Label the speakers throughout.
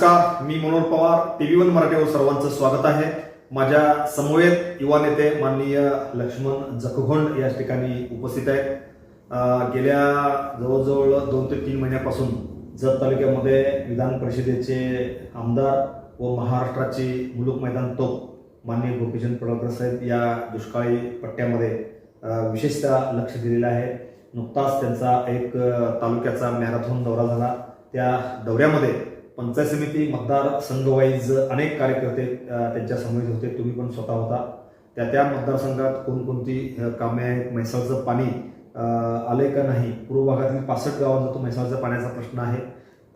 Speaker 1: नमस्कार मी Manohar Pawar TV one मराठीवर सर्वांचं स्वागत आहे. माझ्या समवेत युवा नेते माननीय लक्ष्मण जखघोंड या ठिकाणी उपस्थित आहेत. गेल्या जवळजवळ दोन ते तीन महिन्यापासून जत तालुक्यामध्ये विधान परिषदेचे आमदार व महाराष्ट्राची मुलुक मैदान तोप माननीय गोपीचंद पडळकर साहेब या दुष्काळी पट्ट्यामध्ये विशेषतः लक्ष दिलेलं आहे. नुकताच त्यांचा एक तालुक्याचा मॅरेथॉन दौरा झाला. त्या दौऱ्यामध्ये पंचायत समिती मतदार संघवाईज अनेक कार्यकर्ते त्यांच्यासमोर होते. तुम्ही पण स्वतः होता. त्या त्या मतदारसंघात कोणकोणती कामे आहेत? म्हैसाळचं पाणी आले का नाही? पूर्व भागातील पासष्ट गावांचा तो म्हैसाळच्या पाण्याचा प्रश्न आहे.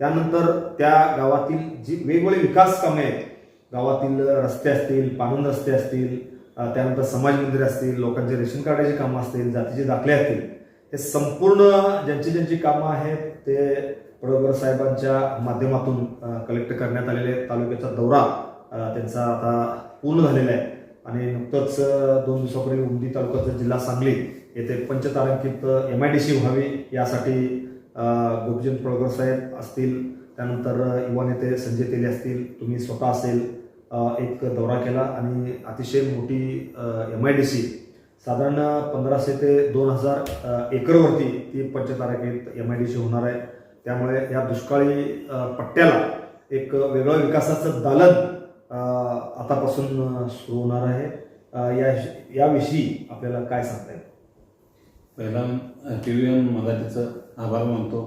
Speaker 1: त्यानंतर त्या गावातील जी वेगवेगळी विकास कामे आहेत गावातील रस्ते असतील पाणंद रस्ते असतील त्यानंतर समाज मंदिरे असतील लोकांचे रेशन कार्डाची कामं असतील जातीचे दाखले असतील हे संपूर्ण ज्यांची ज्यांची कामं आहेत ते पडवकर साहेबांच्या माध्यमातून कलेक्ट करण्यात आलेले तालुक्याचा दौरा त्यांचा आता पूर्ण झालेला आहे. आणि नुकतंच दोन दिवसापूर्वी उमदी तालुक्याचा जिल्हा सांगली येथे पंचतारांकित एम आय डी सी व्हावी यासाठी अ, गोपीचंद पडवकर साहेब असतील. त्यानंतर युवा नेते संजय तेले असतील. तुम्ही स्वतः असेल एक दौरा केला. आणि अतिशय मोठी एम आय डी सी साधारण पंधराशे ते दोन हजार एकरवरती ती पंचतारांकित एम आय डी सी होणार आहे. त्यामुळे या दुष्काळी पट्ट्याला एक वेगळं विकासाचं दालन आतापासून सुरू होणार आहे. या याविषयी आपल्याला काय सांगता येईल?
Speaker 2: पहिला टी व्ही एन मराठीचं आभार मानतो.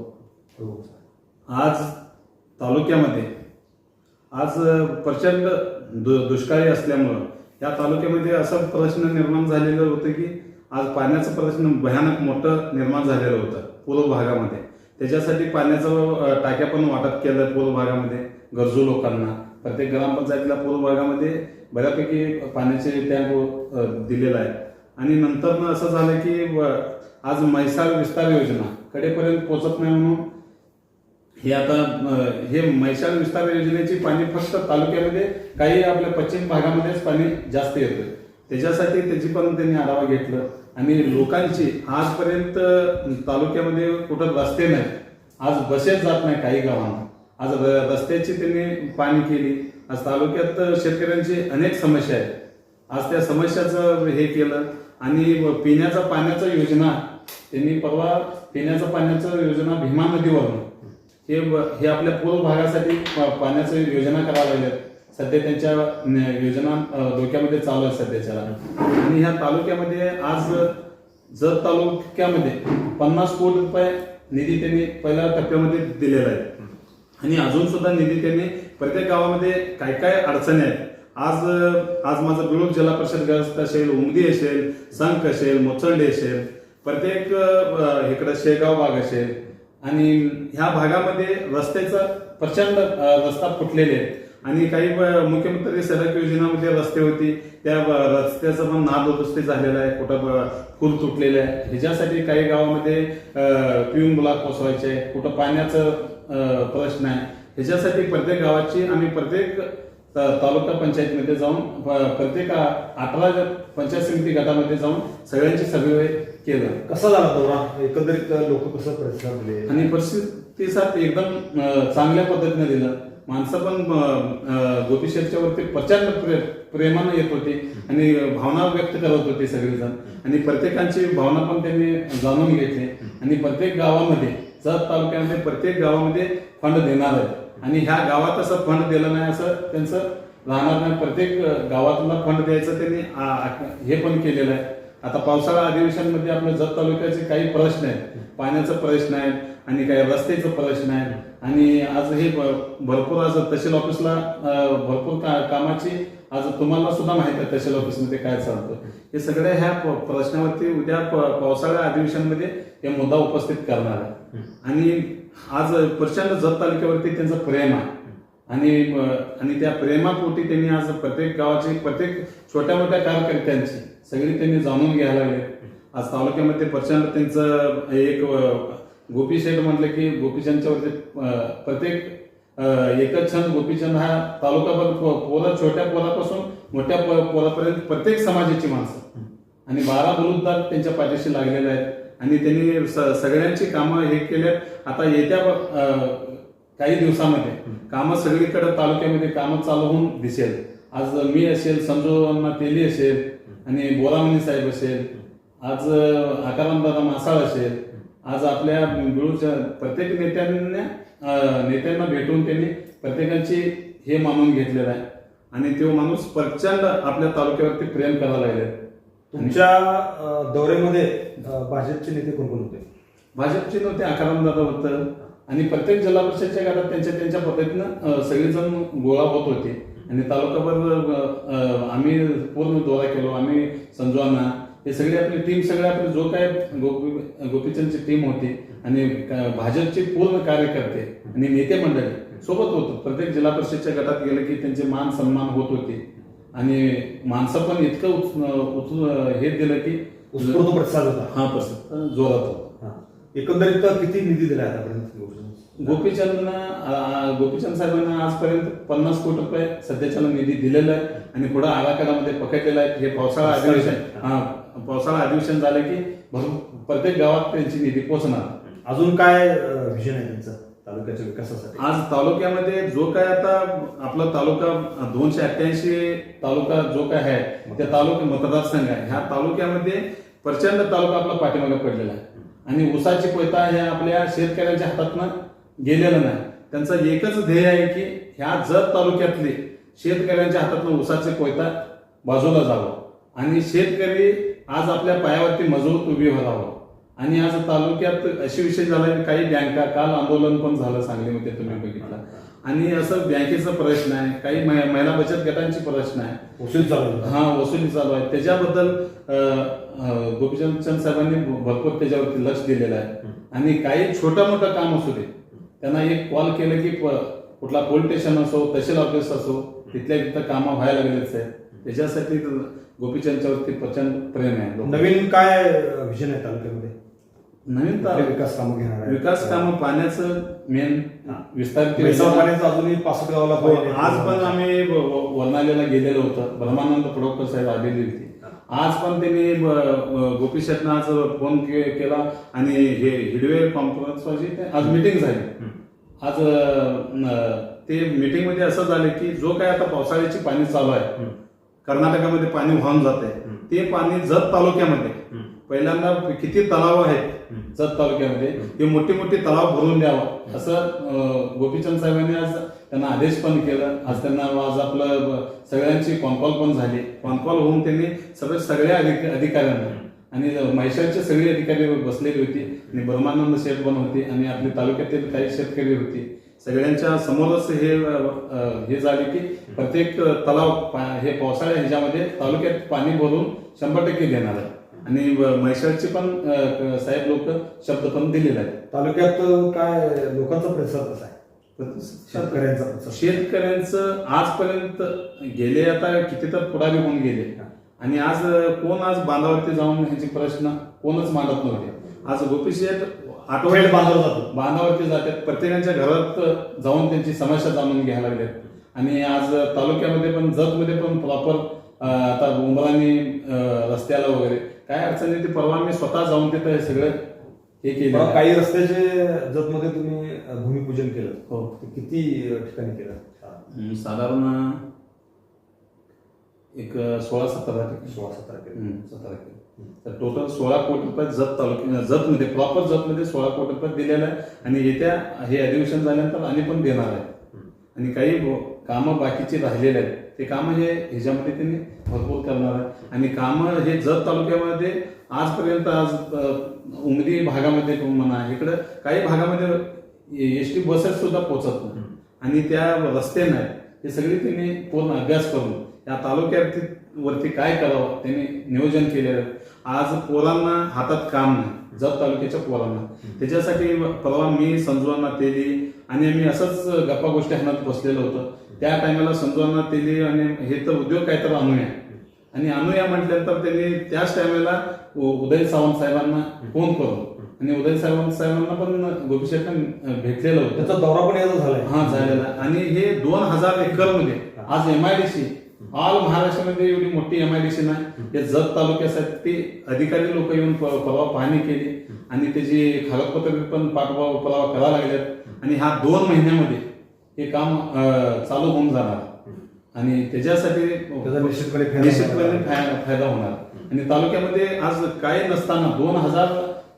Speaker 2: आज तालुक्यामध्ये आज प्रचंड दु दुष्काळी असल्यामुळं या तालुक्यामध्ये असं प्रश्न निर्माण झालेलं होतं की आज पाण्याचं प्रश्न भयानक मोठं निर्माण झालेलं होतं पूर्व भागामध्ये. त्याच्यासाठी पाण्याचं टाक्या पण वाटप केलं पूर्व भागामध्ये गरजू लोकांना. प्रत्येक ग्रामपंचायतीला पूर्व भागामध्ये बऱ्यापैकी पाण्याचे टँक दिलेला आहे आणि नंतर असं झालं की आज म्हैसाळ विस्तार योजना कडेपर्यंत पोचत नाही म्हणून हे आता हे म्हैसाळ विस्तार योजनेची पाणी फक्त तालुक्यामध्ये काही आपल्या पश्चिम भागामध्येच पाणी जास्त येतं. त्याच्यासाठी त्याची पण त्यांनी आढावा घेतलं. आणि लोकांची आजपर्यंत तालुक्यामध्ये कुठं रस्ते नाही. आज बसेस जात नाही काही गावांना. आज रस्त्याची त्यांनी पाणी केली. आज तालुक्यात शेतकऱ्यांची अनेक समस्या आहेत. आज त्या समस्याचं हे केलं आणि पिण्याचा पाण्याचा योजना त्यांनी परवा पिण्याचा पाण्याचं योजना भीमा नदीवरून हे हे आपल्या पूर्व भागासाठी पाण्याचं योजना करायला लागल्यात. सध्या त्यांच्या योजना डोक्यामध्ये चालू आहे सध्याच्या आणि ह्या तालुक्यामध्ये आज जत तालुक्यामध्ये पन्नास कोटी रुपये निधी त्यांनी पहिल्या टप्प्यामध्ये दिलेला आहे. आणि अजून सुद्धा निधी त्यांनी प्रत्येक गावामध्ये काय काय अडचणी आहेत? आज आज माझं बिळूक जिल्हा परिषद ग्रस्त असेल उमदी असेल संख असेल मोचंडी असेल प्रत्येक इकडं शेगाव भाग असेल. आणि ह्या भागामध्ये रस्त्याचा प्रचंड रस्ता फुटलेले आहेत. आणि काही मुख्यमंत्री सडक योजनामध्ये रस्ते होती त्या रस्त्याचं पण नादुरुस्ती झालेलं आहे कुठं पूल तुटलेले आहे. ह्याच्यासाठी काही गावामध्ये पिऊन ब्लॉक आहे कुठं पाण्याचं प्रश्न आहे. ह्याच्यासाठी प्रत्येक गावाची आम्ही प्रत्येक तालुका पंचायतीमध्ये जाऊन प्रत्येक अठरा पंचायत समिती गटामध्ये जाऊन सगळ्यांची सर्वे केलं.
Speaker 1: कसा झाला दौरा एकंदरीत लोक कसं प्रतिसाद दिले?
Speaker 2: आणि परिस्थितीसाठी एकदम चांगल्या पद्धतीने दिलं. माणसं पण अ, गोपी शेठच्या वरती प्रचंड प्रे प्रेमानं येत होती आणि भावना व्यक्त करत होते सगळेजण. आणि प्रत्येकांची भावना पण त्यांनी जाणून घेतली. आणि प्रत्येक गावामध्ये जत तालुक्यामध्ये प्रत्येक गावामध्ये फंड देणार आहे आणि ह्या गावात असं फंड दिलं नाही असं त्यांचं राहणार नाही. प्रत्येक गावातला फंड द्यायचं त्यांनी हे पण केलेलं आहे. आता पावसाळा अधिवेशनमध्ये आपल्या जत तालुक्याचे काही प्रश्न आहेत. पाण्याचा प्रश्न आहे आणि काही रस्त्याचा प्रश्न आहे आणि आज हे भरपूर आज तहसील ऑफिसला भरपूर का कामाची आज तुम्हाला सुद्धा माहिती आहे तहसील ऑफिसमध्ये काय चालतं. हे सगळ्या ह्या प्रश्नावरती उद्या पावसाळ्या अधिवेशनमध्ये हे मुद्दा उपस्थित करणार आहे. आणि आज प्रचंड जत तालुक्यावरती त्यांचं प्रेम आहे. आणि आणि त्या प्रेमापोटी त्यांनी आज प्रत्येक गावाची प्रत्येक छोट्या मोठ्या कार्यकर्त्यांची सगळी त्यांनी जाणून घ्यायला लागले. आज तालुक्यामध्ये प्रचंड त्यांचं एक गोपी शेठ म्हटलं की गोपीचंदच्या वरती प्रत्येक एकच छंद गोपीचंद हा तालुकाभर पोला छोट्या पोलापासून मोठ्या पोलापर्यंत प्रत्येक समाजाची माणसं. आणि बारा बलुतदार त्यांच्या पाठीशी लागलेले आहेत. आणि त्यांनी सगळ्यांची कामं हे केले. आता येत्या काही दिवसामध्ये कामं सगळीकडे तालुक्यामध्ये कामं चालू होऊन दिसेल. आज मी असेल संजोना तेली असेल आणि बोरामणी साहेब असेल आज आकाराम दादा मासाळ असेल आज आपल्या बिळूच्या प्रत्येक नेत्यांना नेत्यांना भेटून त्यांनी प्रत्येकाची हे मानून घेतलेलं आहे. आणि तो माणूस प्रचंड आपल्या तालुक्यावरती प्रेम करायला लागले
Speaker 1: तुमच्या दौऱ्यामध्ये भाजपचे नेते कोण कोण होते?
Speaker 2: भाजपचे नव्हते आकाराम दादा होतं. आणि प्रत्येक जिल्हा परिषदच्या गावात त्यांच्या त्यांच्या पद्धतीनं सगळेजण गोळा होत होते. आणि तालुकाभर आम्ही पूर्ण दौरा केलो. आम्ही संजवाना हे सगळे आपली टीम सगळे आपले जो काय गोपी गोपीचंदची टीम होती आणि भाजपचे पूर्ण कार्यकर्ते आणि नेते मंडळी सोबत होतं. प्रत्येक जिल्हा परिषदच्या गटात गेलं की त्यांचे मान सन्मान होत होते. आणि माणसं पण इतकं उच- हे दिलं की
Speaker 1: उत्स्फूर्त प्रतिसाद होता.
Speaker 2: हा प्रसिद्ध जोरात होता.
Speaker 1: हा. एकंदरीत किती निधी दिला आतापर्यंत?
Speaker 2: गोपीचंदनं गोपीचंद साहेबांना आजपर्यंत पन्नास कोटी रुपये सध्याच्याला निधी दिलेला आहे आणि पुढे आराखड्यामध्ये पकडलेला आहे. हे पावसाळा अधिवेशन हा पावसाळा अधिवेशन झालं की प्रत्येक गावात त्यांची निधी पोहोचणार.
Speaker 1: अजून काय विजन आहे त्यांचं तालुक्याच्या विकासासाठी?
Speaker 2: आज तालुक्यामध्ये जो काय आता आपला तालुका दोनशे अठ्ठ्याऐंशी तालुका जो काय आहे त्या तालुका मतदारसंघ आहे. ह्या तालुक्यामध्ये प्रचंड तालुका आपला पाठीमागे पडलेला आहे. आणि ऊसाची कोयता हे आपल्या शेतकऱ्यांच्या हातातनं गेलेलं नाही. त्यांचं एकच ध्येय आहे की ह्या जत तालुक्यातले शेतकऱ्यांच्या हातातनं ऊसाचे कोयता बाजूला जावं. आणि शेतकरी आज आपल्या पायावरती मजबूत उभी राहावं आणि आज तालुक्यात अशी विषय झाला की काही बँका काल आंदोलन पण झालं सांगलीमध्ये तुम्ही बघितलं. आणि असं बँकेचा प्रश्न आहे काही महि- महिला बचत गटांची प्रश्न आहे.
Speaker 1: वसूल चालू आहे.
Speaker 2: हा वसुली चालू आहे. त्याच्याबद्दल गोपीचंद चंद साहेबांनी भरपूर त्याच्यावरती लक्ष दिलेलं आहे. आणि काही छोटं मोठं काम असू दे त्यांना एक कॉल केलं की कुठला पोलीस स्टेशन असो तहसील ऑफिस असो तिथल्या तिथं कामं व्हायला लागलेच आहे त्याच्यासाठी गोपीचंदच्या वरती प्रचंड प्रेम आहे.
Speaker 1: नवीन काय विजन आहे तालुक्यामध्ये
Speaker 2: नवीन
Speaker 1: विकास कामं घेणार?
Speaker 2: विकास कामं पाण्याचं मेन. विस्तारित योजना-
Speaker 1: पाण्याचं अजूनही पासष्ट गावाला
Speaker 2: हो. आज पण आम्ही वर्णालीला गेलेलो होतो ब्रह्मानंद पडोकर साहेब आलेली होती आज पण त्यांनी गोपी शेटनं आज फोन के- केला आणि हे हिडवे कॉन्फरन्स आज मिटिंग झाली. आज ते मीटिंगमध्ये असं झालं की जो काय आता पावसाळ्याची पाणी चालू आहे कर्नाटकामध्ये पाणी वाहून जात आहे ते पाणी जत तालुक्यामध्ये पहिल्यांदा किती तलाव आहेत जत तालुक्यामध्ये ते मोठी मोठी तलाव भरून द्यावं असं गोपीचंद साहेबांनी आज त्यांना आदेश पण केला. आज त्यांना आज आपलं सगळ्यांची कॉन्कॉल पण झाली. कॉन्कॉल होऊन त्यांनी सगळे सगळ्या अधिक- अधिकाऱ्यांना आणि म्हैसाळचे सगळे अधिकारी बसलेली होती. आणि ब्रह्मानंद शेठ पण होते आणि आपले तालुक्यातील काही शेतकरी होते. सगळ्यांच्या समोरच हे हे झाले की प्रत्येक तलाव पा- हे पावसाळ्या ह्याच्यामध्ये तालुक्यात पाणी भरून शंभर टक्के देणार आहे. आणि व- म्हैसाळचे पण साहेब लोक शब्द पण दिलेले आहेत.
Speaker 1: तालुक्यात काय लोकांचा प्रतिसाद कसा आहे? शेतकऱ्यांचा
Speaker 2: शेतकऱ्यांचं आजपर्यंत गेले आता किती तर पुढारी होऊन गेले. आणि आज कोण आज बांधावरती जाऊन ह्याचे प्रश्न कोणच मांडत नव्हते. आज गोपी शेठ
Speaker 1: थेट
Speaker 2: आठवड्यात
Speaker 1: बांधावर जातो
Speaker 2: बांधावरती जातात. प्रत्येकाच्या घरात जाऊन त्यांची समस्या जाणून घ्यायला लागल्यात. आणि आज तालुक्यामध्ये पण जतमध्ये पण प्रॉपर आता उंबरांनी रस्त्याला वगैरे. काय अडचण आहे ते परवा मी स्वतः जाऊन तिथं हे सगळं हे केलं
Speaker 1: काही रस्त्याचे जतमध्ये तुम्ही भूमिपूजन केलं.
Speaker 2: हो.
Speaker 1: ते किती ठिकाणी केलं?
Speaker 2: साधारण एक सोळा सतरा
Speaker 1: सोळा सतरा
Speaker 2: सतरा केलं. तर टोटल सोळा कोटी रुपये जत तालुक्या जतमध्ये प्रॉपर जतमध्ये सोळा कोटी रुपये दिलेला आहे. आणि येत्या हे अधिवेशन झाल्यानंतर आणि पण देणार आहे. आणि काही कामं बाकीची राहिलेले आहेत. ते कामं हे ह्याच्यामध्ये त्यांनी भरपूर करणार आहे आणि कामं हे जत तालुक्यामध्ये आजपर्यंत आज उमदी भागामध्ये म्हणा इकडं काही भागामध्ये एस टी बसेस सुद्धा पोहोचत नाही. आणि त्या रस्ते नाही हे सगळे त्यांनी पूर्ण अभ्यास करून या तालुक्यात वरती काय करावं त्यांनी नियोजन केलेलं आहे. आज पोरांना हातात काम नाही जत तालुक्याच्या पोरांना. त्याच्यासाठी परवा मी संजूअण्णा तेली आणि आम्ही असंच गप्पा गोष्टी हाणत बसलेलो होतो. त्या टायमाला संजूअण्णा तेली आणि हे तर उद्योग काय तर आणूया आणि आणूया म्हटल्यानंतर त्यांनी त्याच टायमाला उदय सावंत साहेबांना फोन करून आणि उदय सावंत साहेबांना पण गोपीशेठन भेटलेलं होतं.
Speaker 1: त्याचा दौरा पण याचा झालाय.
Speaker 2: हा झालेला. आणि हे दोन हजार एकरमध्ये आज एमआयडीसी ऑल महाराष्ट्रामध्ये एवढी मोठी एमआयडीसी नाही. हे जत तालुक्यासाठी ते अधिकारी लोक येऊन परवा पाहणी केली. आणि त्याची कागदपत्र पण पाठवा पुरावा करायला लागल्यात. आणि ह्या दोन महिन्यामध्ये हे काम चालू होऊन जाणार. आणि त्याच्यासाठी
Speaker 1: त्याचा निश्चितपणे फायदा
Speaker 2: निश्चितपणे
Speaker 1: होणार.
Speaker 2: फाय- फायदा होणार. आणि तालुक्यामध्ये आज काय नसताना दोन हजार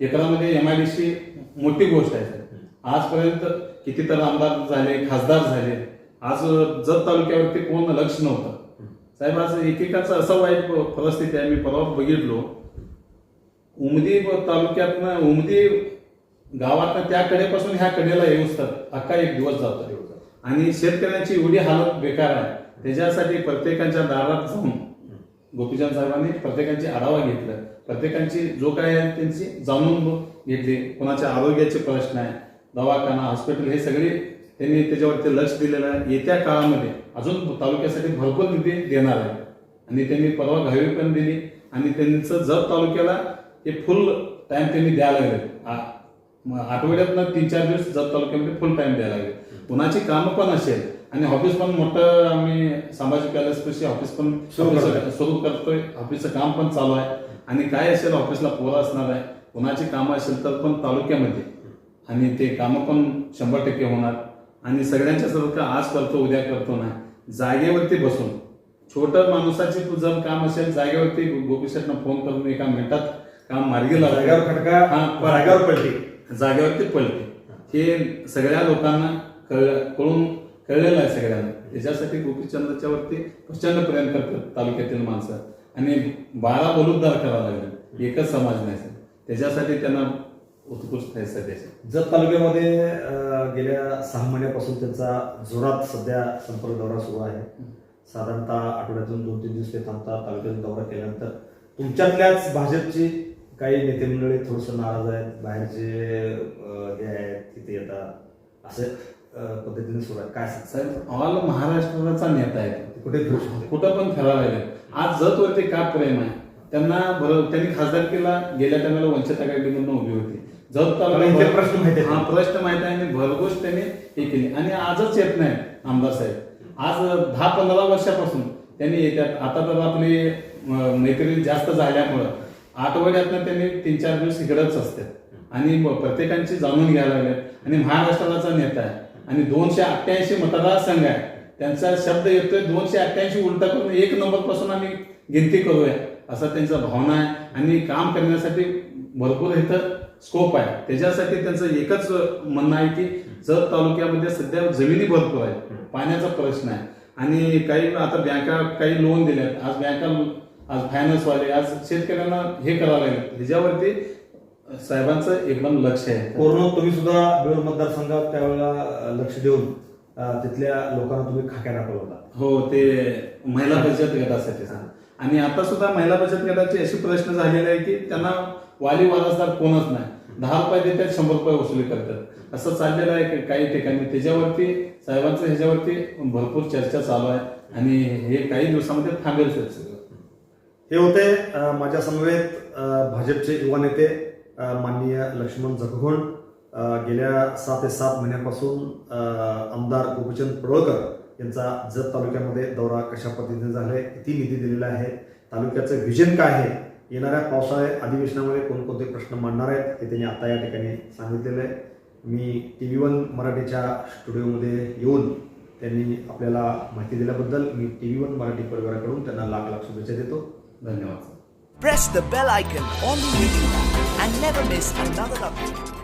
Speaker 2: एकरामध्ये एमआयडीसी मोठी गोष्ट आहे. आजपर्यंत कितीतर आमदार झाले खासदार झाले. आज जत तालुक्यावरती कोण लक्ष नव्हतं. साहेब आज एकेकाचं असं वाईट परिस्थिती आहे. मी परवा बघितलो. उमदी तालुक्यातनं उमदी गावातनं त्या कडेपासून ह्या कडेला येऊसतात अख्खा एक दिवस जातो आणि शेतकऱ्यांची एवढी हालत बेकार आहे. त्याच्यासाठी प्रत्येकाच्या दारात जाऊन गोपीचंद साहेबांनी प्रत्येकाची आढावा घेतला. प्रत्येकाची जो काय आहे त्यांची जाणून घेतली. कोणाच्या आरोग्याचे प्रश्न आहे दवाखाना हॉस्पिटल हे सगळे त्यांनी त्याच्यावरती लक्ष दिलेलं आहे. येत्या काळामध्ये अजून तालुक्यासाठी भरपूर निधी देणार आहे. आणि त्यांनी परवा घावी पण दिली. आणि त्यांचं जत तालुक्याला हे फुल टाइम त्यांनी द्यायला लागले आ- म- आठवड्यातनं तीन चार दिवस जत तालुक्यामध्ये फुल टाइम द्यायला लागले. कुणाची कामं पण असेल आणि ऑफिस पण मोठं आम्ही पॅलेस पशी ऑफिस पण
Speaker 1: सुरू करतोय.
Speaker 2: ऑफिसचं काम पण चालू आहे. आणि काय असेल ऑफिसला पोरं असणार आहे कुणाची कामं असेल तर पण तालुक्यामध्ये. आणि ते कामं पण शंभर टक्के होणार. आणि सगळ्यांच्या सारखं आज करतो उद्या करतो नाही. जागेवरती बसून. छोटं माणसाचे जर काम असेल जागेवरती गोपीशेटनं फोन करून एका मिनिटात काम मार्गी लावलं.
Speaker 1: जागेवर
Speaker 2: हा,
Speaker 1: पलटी.
Speaker 2: जागेवरती पडते हे सगळ्या लोकांना कळ कळून कळलेलं आहे सगळ्यांना. त्याच्यासाठी गोपीचंदाच्या वरती प्रचंड प्रेम करतात तालुक्यातील माणसं. आणि बारा बलुद्धार करावं लागेल. एकच समाज नाही सर. त्याच्यासाठी त्यांना उत्कृष्ट आहे सध्याचे
Speaker 1: जत तालुक्यामध्ये गेल्या सहा महिन्यापासून त्यांचा जोरात सध्या संपर्क दौरा सुरू आहे. साधारणतः आठवड्यातून दोन तीन दिवस ते थांबतात. तालुक्यातून दौरा केल्यानंतर तुमच्यातल्याच भाजपची काही नेते मंडळी थोडस नाराज आहेत. बाहेरचे हे आहेत तिथे येतात. असं पद्धतीने सुरू आहे काय?
Speaker 2: साहेब ऑल महाराष्ट्राचा नेता आहे.
Speaker 1: कुठे
Speaker 2: कुठं पण लागले आज जत वरती का प्रेम आहे? त्यांना बरोबर त्यांनी खासदारकीला गेल्या टायमाला वंचित आघाडीमधून उभी होती. जत
Speaker 1: प्रश्न माहिती.
Speaker 2: हा प्रश्न माहिती आहे आणि भरघोस त्यांनी हे केली. आणि आजच येत नाही आमदार साहेब. आज दहा पंधरा वर्षापासून त्यांनी येतात. आता तर आपली अं, मैत्रिणी जास्त झाल्यामुळं. आठवड्यातनं त्यांनी तीन चार दिवस इकडंच असतात आणि मग प्रत्येकांची जाणून घ्यायला लागले. आणि महाराष्ट्राचा नेता आहे. आणि दोनशे अठ्ठ्याऐंशी मतदारसंघ आहे. त्यांचा शब्द येतोय दोनशे अठ्ठ्याऐंशी उलटा करून एक नंबरपासून आम्ही गिनती करूया असा त्यांचा भावना आहे. आणि काम करण्यासाठी भरपूर इथं स्कोप आहे. त्याच्यासाठी त्यांचं एकच म्हणणं आहे की जत तालुक्यामध्ये सध्या जमिनी भरपूर आहे पाण्याचा प्रश्न आहे. आणि काही आता बँका काही लोन दिल्यात. आज बँका आज फायनान्सवाले आज शेतकऱ्यांना हे करावं लागेल. ह्याच्यावरती साहेबांचं एकदम लक्ष आहे.
Speaker 1: कोरोना तुम्ही सुद्धा बेळूर मतदारसंघात त्यावेळेला लक्ष देऊन तिथल्या लोकांना तुम्ही खाक्या दाखवला होता.
Speaker 2: हो ते महिला बचत गटासाठी आणि आता सुद्धा महिला बचत गटाचे असे प्रश्न झालेले आहे की त्यांना वाली वारसदार कोणच नाही. दहा रुपये देतात शंभर रुपये वसुली करतात. असं चाललेलं आहे की काही ठिकाणी. त्याच्यावरती साहेबांचं ह्याच्यावरती भरपूर चर्चा चालू आहे. आणि हे काही दिवसामध्ये थांबेल. सगळं
Speaker 1: हे होते माझ्या समवेत भाजपचे युवा नेते माननीय लक्ष्मण जगघोण गेल्या सात ते सात महिन्यापासून आमदार गोपीचंद पडळकर यांचा जत तालुक्यामध्ये दौरा कशा पद्धतीने झालाय किती निधी दिलेला आहे तालुक्याचं व्हिजन काय आहे येणाऱ्या पावसाळ्या अधिवेशनामध्ये कोणकोणते प्रश्न मांडणार आहेत हे त्यांनी आता या ठिकाणी सांगितलेलं आहे. मी टी व्ही वन मराठीच्या स्टुडिओमध्ये येऊन त्यांनी आपल्याला माहिती दिल्याबद्दल मी टी व्ही वन मराठी परिवाराकडून त्यांना लाख लाख शुभेच्छा देतो.
Speaker 2: धन्यवाद
Speaker 3: Press the bell icon on the YouTube app and never miss another update.